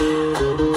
Müzik